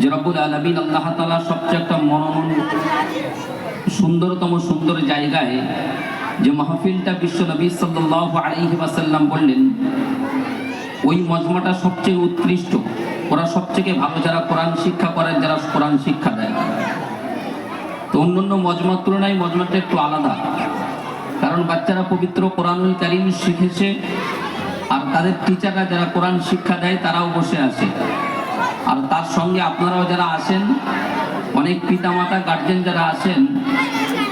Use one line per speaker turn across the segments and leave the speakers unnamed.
যে রব্বুল আলমিন আল্লাহ তালা সবচেয়ে একটা মনোমন সুন্দরতম সুন্দর জায়গায় যে মাহফিলটা বিশ্ব নবী সাল্লাহ আলাইহি ওয়াসাল্লাম বললেন, ওই মজমাটা সবচেয়ে উৎকৃষ্ট। ওরা সবথেকে ভালো যারা কোরআন শিক্ষা করেন যারা কোরআন শিক্ষা দেয়। তো অন্যান্য মজমার তুলনায় মজমাটা একটু আলাদা। কারণ বাচ্চারা পবিত্র কোরআনুল কারিম শিখেছে, আর তাদের টিচাররা যারা কোরআন শিক্ষা দেয়, তারাও বসে আছে। আর তার সঙ্গে আপনারাও যারা আসেন অনেক পিতামাতা গার্জেন যারা আছেন,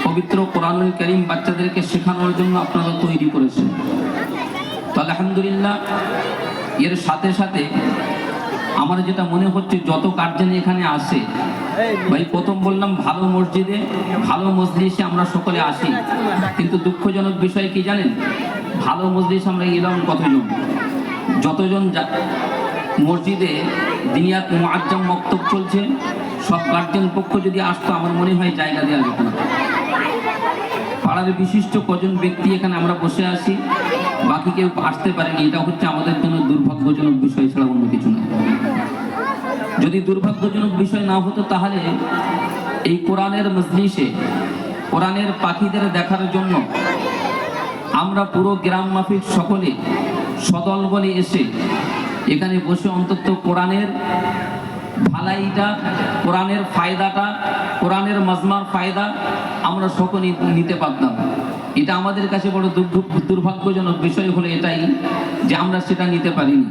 পবিত্র কোরআনুল করিম বাচ্চাদেরকে শেখানোর জন্য আপনারা তৈরি করেছেন। তো আলহামদুলিল্লাহ, এর সাথে সাথে আমার যেটা মনে হচ্ছে, যত গার্জেন এখানে আসে ভাই, প্রথম বললাম ভালো মসজিদে ভালো মসজিদে আমরা সকলে আসি। কিন্তু দুঃখজনক বিষয় কি জানেন? ভালো মসজিদ আমরা এলাম কতজন? যতজন মসজিদে দিনিয়াত মুআজ্জাম মক্তব চলছে। সব গার্জেন পক্ষ যদি আসতো, আমার মনে হয় জায়গা দেওয়া যেত না। পাড়ার বিশিষ্ট কজন ব্যক্তি এখানে আমরা বসে আছি। বাকি কেউ আসতে পারেনি, এটা হচ্ছে আমাদের জন্য দুর্ভাগ্যজনক বিষয় ছাড়া অন্য কিছু না। যদি দুর্ভাগ্যজনক বিষয় না হতো, তাহলে এই কোরআনের মজলিসে, কোরআনের পাখিদের দেখার জন্য আমরা পুরো গ্রাম মাফিক সকলে সদল বলে এসে এখানে বসে অন্তত কোরআনের ভালাইটা কোরআনের ফায়দাটা, কোরআনের মজমার ফায়দা আমরা সকলে নিতে পারতাম। এটা আমাদের কাছে বড় দুর্ভ- দুর্ভাগ্যজনক বিষয় হলো এটাই যে আমরা সেটা নিতে পারিনি।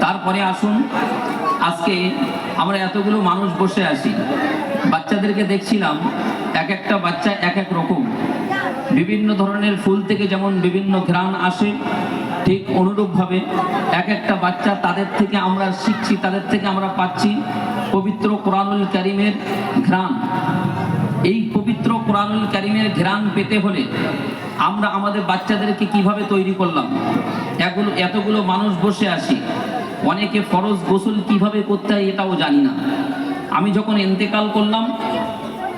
তারপরে আসুন, আজকে আমরা এতগুলো মানুষ বসে আছি। বাচ্চাদেরকে দেখছিলাম, এক একটা বাচ্চা এক এক রকম। বিভিন্ন ধরনের ফুল থেকে যেমন বিভিন্ন ঘ্রাণ আসে ঠিক অনুরূপভাবে এক একটা বাচ্চা তাদের থেকে আমরা শিখছি, তাদের থেকে আমরা পাচ্ছি পবিত্র কোরআনুল করিমের ঘ্রাণ। এই পবিত্র কোরআনুল করিমের ঘ্রাণ পেতে হলে আমরা আমাদের বাচ্চাদেরকে কীভাবে তৈরি করলাম? এগুলো, এতগুলো মানুষ বসে আছি, অনেকে ফরজ গোসল কীভাবে করতে হয় এটাও জানি না। আমি যখন এন্তেকাল করলাম,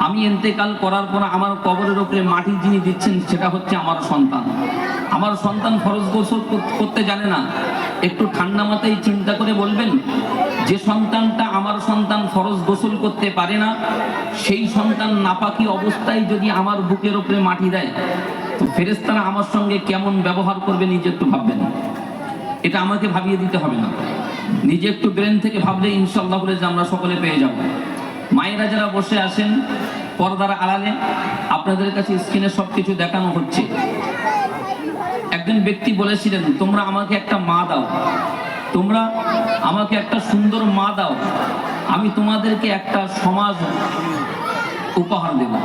আমি এন্তেকাল করার পর আমার কবরের ওপরে মাটি যিনি দিচ্ছেন সেটা হচ্ছে আমার সন্তান। আমার সন্তান ফরজ গোসল করতে জানে না, একটু ঠান্ডা মাথায় চিন্তা করে বলবেন, যে সন্তানটা আমার সন্তান ফরজ গোসল করতে পারে না, সেই সন্তান নাপাকি অবস্থায় যদি আমার বুকের ওপরে মাটি দেয়, তো ফেরেস্তারা আমার সঙ্গে কেমন ব্যবহার করবে নিজে একটু ভাববেন। এটা আমাকে ভাবিয়ে দিতে হবে না। নিজে একটু ব্রেন থেকে ভাবলে ইনশাল্লাহ বলে যে আমরা সকলে পেয়ে যাব। মায়েরা যারা বসে আছেন, পর্দার আড়ালে, আপনাদের কাছে স্ক্রিনে সব কিছু দেখানো হচ্ছে। একজন ব্যক্তি বলেছিলেন, তোমরা আমাকে একটা মা দাও। তোমরা আমাকে একটা সুন্দর মা দাও। আমি তোমাদেরকে একটা সমাজ উপহার দেব।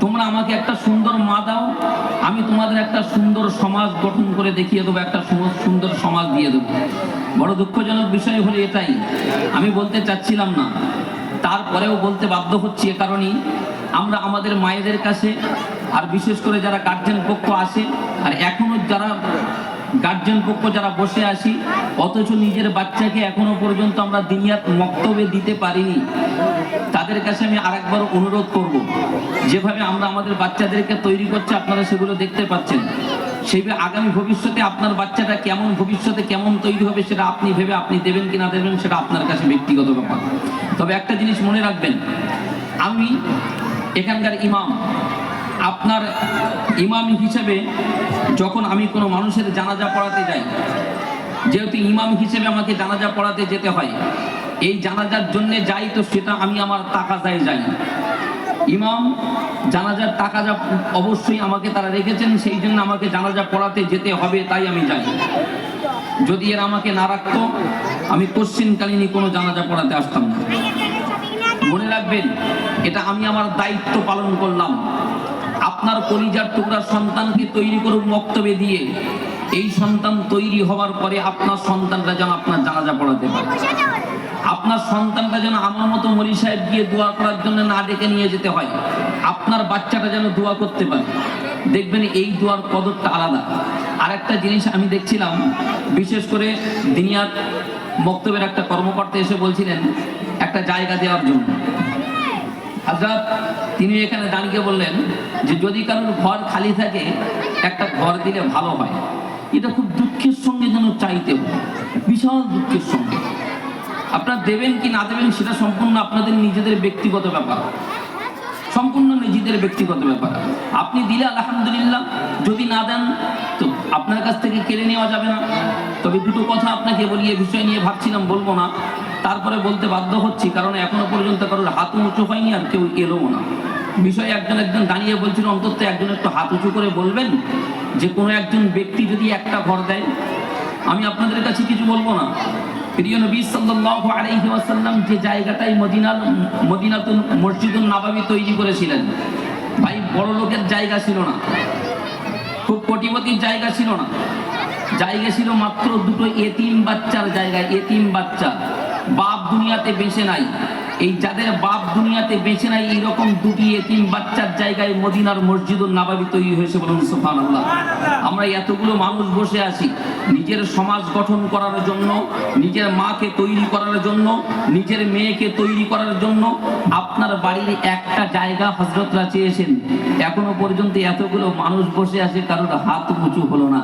তোমরা আমাকে একটা সুন্দর মা দাও। আমি তোমাদের একটা সুন্দর সমাজ গঠন করে দেখিয়ে দেবো, একটা সুন্দর সমাজ দিয়ে দেবো। বড় দুঃখজনক বিষয় হলো এটাই। আমি বলতে চাচ্ছিলাম না। তারপরেও বলতে বাধ্য হচ্ছি এ কারণেই। আমরা আমাদের মায়েদের কাছে আর বিশেষ করে যারা গার্জেন পক্ষ আসে আর এখনও যারা গার্জেন পক্ষ যারা বসে আসি অথচ নিজের বাচ্চাকে এখনও পর্যন্ত আমরা দিনিয়াত মক্তবে দিতে পারিনি, তাদের কাছে আমি আরেকবার অনুরোধ করব। যেভাবে আমরা আমাদের বাচ্চাদেরকে তৈরি করছি, আপনারা সেগুলো দেখতে পাচ্ছেন। সেইভাবে আগামী ভবিষ্যতে আপনার বাচ্চাটা কেমন, ভবিষ্যতে কেমন তৈরি হবে, সেটা আপনি ভেবে আপনি দেবেন কি না দেবেন, সেটা আপনার কাছে ব্যক্তিগত ব্যাপার। তবে একটা জিনিস মনে রাখবেন, আমি এখানকার ইমাম আপনার ইমাম হিসেবে যখন আমি কোনো মানুষের জানাজা পড়াতে যাই, যেহেতু ইমাম হিসেবে আমাকে জানাজা পড়াতে যেতে হয়, এই জানাজার জন্য যাই তো সেটা আমি আমার টাকা যায় যাই। ইমাম জানাজার টাকা যা অবশ্যই আমাকে তারা রেখেছেন, সেই জন্য আমাকে জানাজা পড়াতে যেতে হবে তাই আমি যাই। যদি এরা আমাকে না রাখতো, আমি কোশ্চিনকালীনই কোনো জানাজা পড়াতে আসতাম না। মনে রাখবেন, এটা আমি আমার দায়িত্ব পালন করলাম। আপনার কলিজার টুকরা সন্তানকে তৈরি করুক মক্তবে দিয়ে। এই সন্তান তৈরি হওয়ার পরে আপনার সন্তানটা যেন আপনার জানাজা পড়াতে পারে। আপনার সন্তানটা যেন আমার মতো মলি সাহেব গিয়ে দোয়া করার জন্য না ডেকে নিয়ে যেতে হয়। আপনার বাচ্চাটা যেন দোয়া করতে পারে। দেখবেন এই দোয়ার কদরটা আলাদা। আর একটা জিনিস আমি দেখছিলাম, বিশেষ করে দিনিয়ার বক্তব্যের একটা কর্মকর্তা এসে বলছিলেন, একটা জায়গা দেওয়ার জন্য। হাজরাত তিনি এখানে দাঁড়িয়ে বললেন যে যদি কারোর ঘর খালি থাকে, একটা ঘর দিলে ভালো হয়। এটা খুব দুঃখের সঙ্গে যেন চাইতে বিশাল দুঃখের সঙ্গে। আপনারা দেবেন কি না দেবেন, সেটা সম্পূর্ণ আপনাদের নিজেদের ব্যক্তিগত ব্যাপার। সম্পূর্ণ নিজেদের ব্যক্তিগত ব্যাপার। আপনি দিলে আলহামদুলিল্লাহ, যদি না দেন, তো আপনার কাছ থেকে কেড়ে নেওয়া যাবে না। তবে দুটো কথা আপনাকে বলি এ বিষয় নিয়ে ভাবছিলাম, বলব না। তারপরে বলতে বাধ্য হচ্ছি, কারণ এখনও পর্যন্ত কারোর হাত উঁচু হয়নি আর কেউ এলোও না। বিষয়ে একজন একজন দাঁড়িয়ে বলছিল, অন্তত একজন একটু হাত উঁচু করে বলবেন? যে কোনো একজন ব্যক্তি যদি একটা ঘর দেয়, আমি আপনাদের কাছে কিছু বলব না। প্রিয় নবী সাল্লাল্লাহু আলাইহি ওয়াসাল্লাম যে জায়গাটাই মদিনার মদিনাতুল মসজিদুল নাবাবি তৈরি করেছিলেন, ভাই বড় লোকের জায়গা ছিল না। খুব কোটিপতির জায়গা ছিল না। জায়গা ছিল মাত্র দুটো এতিম বাচ্চার জায়গায়, এতিম বাচ্চা। বাপ দুনিয়াতে বেঁচে নাই। এই যাদের বাপ দুনিয়াতে বেঁচে নাই, এইরকম দুটি এতিম বাচ্চার জায়গায় মদিনার মসজিদুল নাবাবি তৈরি হয়েছে বলুন সুবহানাল্লাহ। আমরা এতগুলো মানুষ বসে আছি, নিজের সমাজ গঠন করার জন্য, নিজের মাকে তৈরি করার জন্য, নিজের মেয়েকে তৈরি করার জন্য, আপনার বাড়ির একটা জায়গা হজরতরা চেয়েছেন। এখনও পর্যন্ত এতগুলো মানুষ বসে আছে, কারোর হাত উঁচু হলো না।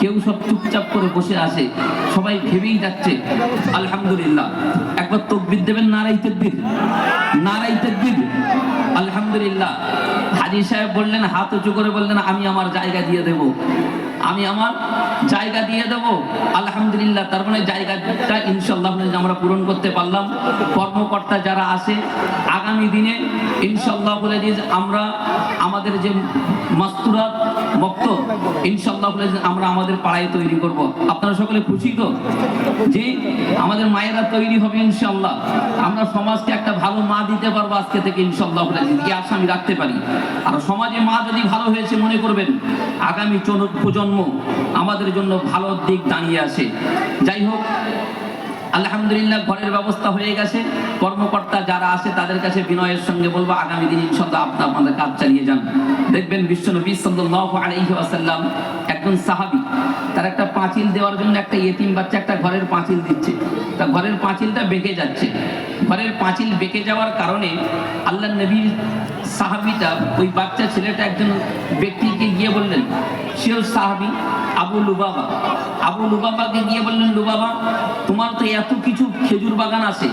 কেউ সব চুপচাপ করে বসে আছে, সবাই ভেবেই যাচ্ছে, আলহামদুলিল্লাহ। একবার তকবির দেবেন নারাই তকবির। নারাই তকবির। আলহামদুলিল্লাহ। হাজি সাহেব বললেন, হাত উঁচু করে বললেন, আমি আমার জায়গা দিয়ে দেব। আমি আমার জায়গা দিয়ে দেব। আলহামদুলিল্লাহ, তার মানে জায়গাটা ইনশাল্লাহ আমরা পূরণ করতে পারলাম। কর্মকর্তা যারা আছে, আগামী দিনে ইনশাল্লাহ বলে দিয়ে আমরা আমাদের যে মাস্তুরাত মক্ত ইনশাল্লাহ আমরা আমাদের পাড়ায় তৈরি করব। আপনারা সকলে খুশি তো? যে আমাদের মায়েরা তৈরি হবে ইনশাল্লাহ আমরা সমাজকে একটা ভালো মা দিতে পারব আজকে থেকে ইনশাল্লাহ এই আশা আমি রাখতে পারি। আর সমাজে মা যদি ভালো হয়েছে মনে করবেন, আগামী প্রজন্ম আমাদের জন্য ভালো দিক দাঁড়িয়ে আছে। যাই হোক আলহামদুলিল্লাহ, ঘরের ব্যবস্থা হয়ে গেছে। কর্মকর্তা যারা আছে, তাদের কাছে বিনয়ের সঙ্গে বলব, আগামী দিন ইনশাল্লাহ আপনার আপনাদের কাজ চালিয়ে যান। দেখবেন সাল্লাল্লাহু আলাইহি ওয়াসাল্লাম একজন সাহাবী, তার একটা পাঁচিল দেওয়ার জন্য একটা ইয়েতিম বাচ্চা একটা ঘরের পাঁচিল দিচ্ছে। তা ঘরের পাঁচিলটা বেঁকে যাচ্ছে। ঘরের পাঁচিল বেঁকে যাওয়ার কারণে আল্লাহ নবীর সাহাবিটা, ওই বাচ্চা ছেলেটা একজন ব্যক্তিকে গিয়ে বললেন সেও সাহাবি আবু লুবাবা আবু লুবাবাকে গিয়ে বললেন লুবাবা তোমার তো এত কিছু খেজুর বাগান আছে।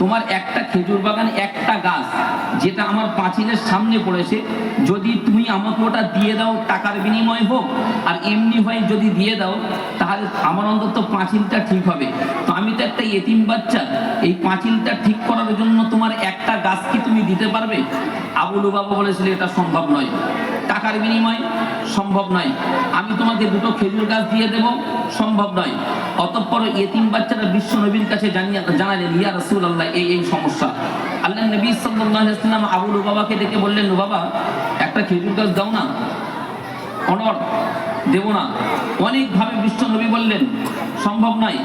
তোমার একটা খেজুর বাগান, একটা গাছ, যেটা আমার পাঁচিলের সামনে পড়েছে। যদি তুমি আমাকে ওটা দিয়ে দাও, টাকার বিনিময় হোক, আর এমনি হয় যদি দিয়ে দাও, তাহলে আমার অন্তত পাঁচিলটা ঠিক হবে। তো আমি তো একটা এতিম বাচ্চা। এই পাঁচিলটা ঠিক করার জন্য তোমার একটা গাছ কি তুমি দিতে পারবে? আবুলু বাবা বলেছিল এটা সম্ভব নয়। টাকার বিনিময় সম্ভব নয়। আমি তোমাকে দুটো খেজুর গাছ দিয়ে দেব, সম্ভব নয়। অতঃপর এতিম বাচ্চারা বিশ্ব নবীর কাছে জানিয়ে জানালেন, ইয়া রসুল আল্লাহ এই এই সমস্যা। আল্লাহ নবী সাল্লাম আবুলু বাবাকে দেখে বললেন বাবা, একটা খেজুর গাছ দাও না। অনর দেব না। অনেকভাবে বিশ্ব নবী বললেন, সম্ভব নয়।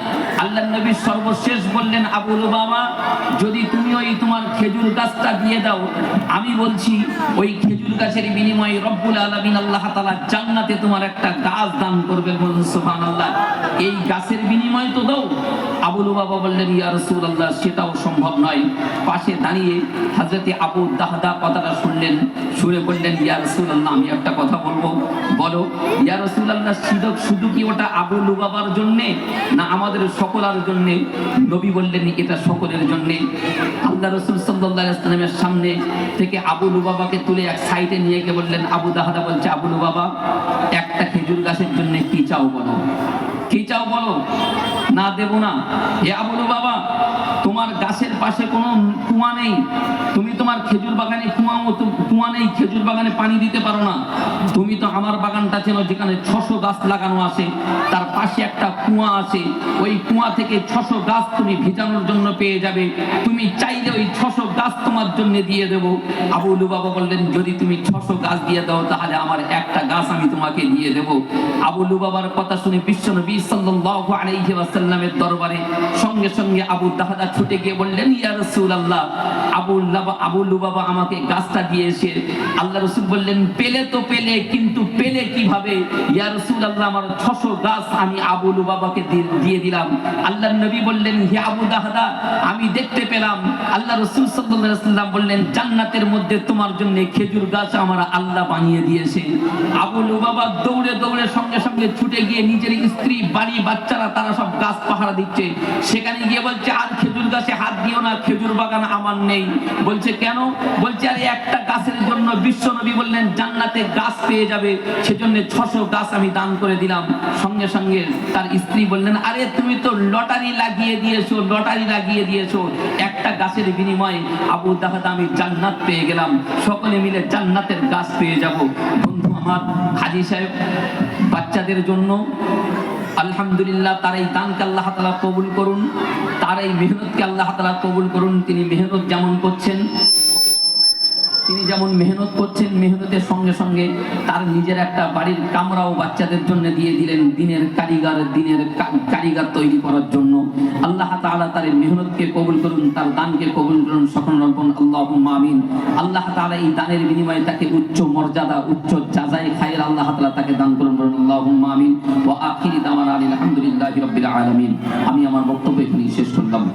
আল্লাহ নবী সর্বশেষ বললেন আবুল বাবা যদি তুমি ওই তোমার খেজুর গাছটা দিয়ে দাও, আমি বলছি, ওই গাছের বিনিময়ে রব্বুল আলমিন আল্লাহ তালা জান্নাতে তোমার একটা গাছ দান করবে বলুন সুবহান আল্লাহ এই গাছের বিনিময় তো দাও। আবুল বাবা বললেন, ইয়া রাসূলুল্লাহ, সেটাও সম্ভব নয়। পাশে দাঁড়িয়ে হযরতে আবু দাহদা কথাটা শুনলেন শুনে বললেন, ইয়া রাসূলুল্লাহ, আমি একটা কথা বলব। বলো, ইয়া রাসূলুল্লাহ শুধু শুধু কি ওটা আবু লুবাবার জন্য না আমাদের সকলের জন্য? নবী বললেন, এটা সকলের জন্য। আল্লাহ রসুল সাল্লাল্লাহু ইসলামের সামনে থেকে আবু লুবাবাকে তুলে এক সাইডে নিয়ে গিয়ে বললেন, আবু দাহাদা বলছে, আবু লুবাবা, একটা খেজুর গাছের জন্য কি চাও বলো? কি চাও বলো? না দেব না। হে আবুলু বাবা, তোমার গাছের পাশে কোনো কুয়া নেই। তুমি তোমার খেজুর বাগানে কুয়া মতো কুয়া নেই, খেজুর বাগানে পানি দিতে পারো না। তুমি তো আমার বাগানটা চেনো, যেখানে ছশো গাছ লাগানো আছে। তার পাশে একটা কুয়া আছে। ওই কুয়া থেকে ছশো গাছ তুমি ভিজানোর জন্য পেয়ে যাবে। তুমি চাইলে ওই ছশো গাছ তোমার জন্য দিয়ে দেবো। আবুলু বাবা বললেন, যদি তুমি ছশো গাছ দিয়ে দাও, তাহলে আমার একটা গাছ আমি তোমাকে দিয়ে দেবো। আবুলু বাবার কথা শুনে বিশ্বনবী সাল্লাল্লাহু আলাইহি ওয়াসাল্লামের দরবারে সঙ্গে সঙ্গে আবু দাহদা ছুটে গিয়ে বললেন, ইয়া রাসূলুল্লাহ, আবু লাবা, আবু লুবাবা আমাকে গাছটা দিয়েছে। আল্লাহ রাসূল বললেন, পেলে তো পেলে, কিন্তু পেলে কীভাবে? ইয়া রাসূলুল্লাহ, আমার 600 গাছ আমি আবু লুবাবাকে দিয়ে দিলাম। আল্লাহ নবী বললেন, হে আবু দাহদা আমি দেখতে পেলাম। আল্লাহ রাসূল ওয়াসাল্লাম বললেন, জান্নাতের মধ্যে তোমার জন্য খেজুর গাছ আমার আল্লাহ বানিয়ে দিয়েছে। আবু লুবাবা দৌড়ে দৌড়ে সঙ্গে সঙ্গে ছুটে গিয়ে নিজের স্ত্রী, বাড়ি, বাচ্চারা, তারা সব গাছ পাহারা দিচ্ছে। সেখানে গিয়ে বলছে, আর খেজুর গাছে হাত দিও না, খেজুর বাগান আমার নেই। বলছে, কেন? বলছে, আরে একটা গাছের জন্য বিশ্ব নবী বললেন, জান্নাতে গাছ পেয়ে যাবে। সেজন্য ছশো গাছ আমি দান করে দিলাম। সঙ্গে সঙ্গে তার স্ত্রী বললেন, আরে তুমি তো লটারি লাগিয়ে দিয়েছ, লটারি লাগিয়ে দিয়েছ। একটা গাছের বিনিময়ে আবু দাহাদ আমি জান্নাত পেয়ে গেলাম। সকলে মিলে জান্নাতের গাছ পেয়ে যাব। বন্ধু আমার, হাজি সাহেব, বাচ্চাদের জন্য আলহামদুলিল্লাহ, তার এই দানকে আল্লাহ তালা কবুল করুন, তার এই মেহনতকে আল্লাহ তালা কবুল করুন, তিনি মেহনত যেমন করছেন তিনি যেমন মেহনত করছেন, মেহনতের সঙ্গে সঙ্গে তার নিজের একটা বাড়ির কামরাও বাচ্চাদের জন্য দিয়ে দিলেন দিনের কারিগর দিনের কারিগর তৈরি করার জন্য। আল্লাহ তাআলা তার মেহনতকে কবুল করুন, তার দানকে কবুল করুন, সকল রকম আল্লাহ আমিন। আল্লাহ তাআলা এই দানের বিনিময়ে তাকে উচ্চ মর্যাদা, উচ্চ জাজাই খায়ের আল্লাহ তাআলা তাকে দান করুন বলুন আল্লাহ আমিন। ওয়া আখিরি দাওয়ানা আলহামদুলিল্লাহি রাব্বিল আলামিন। আমি আমার বক্তব্য এখানেই শেষ করলাম।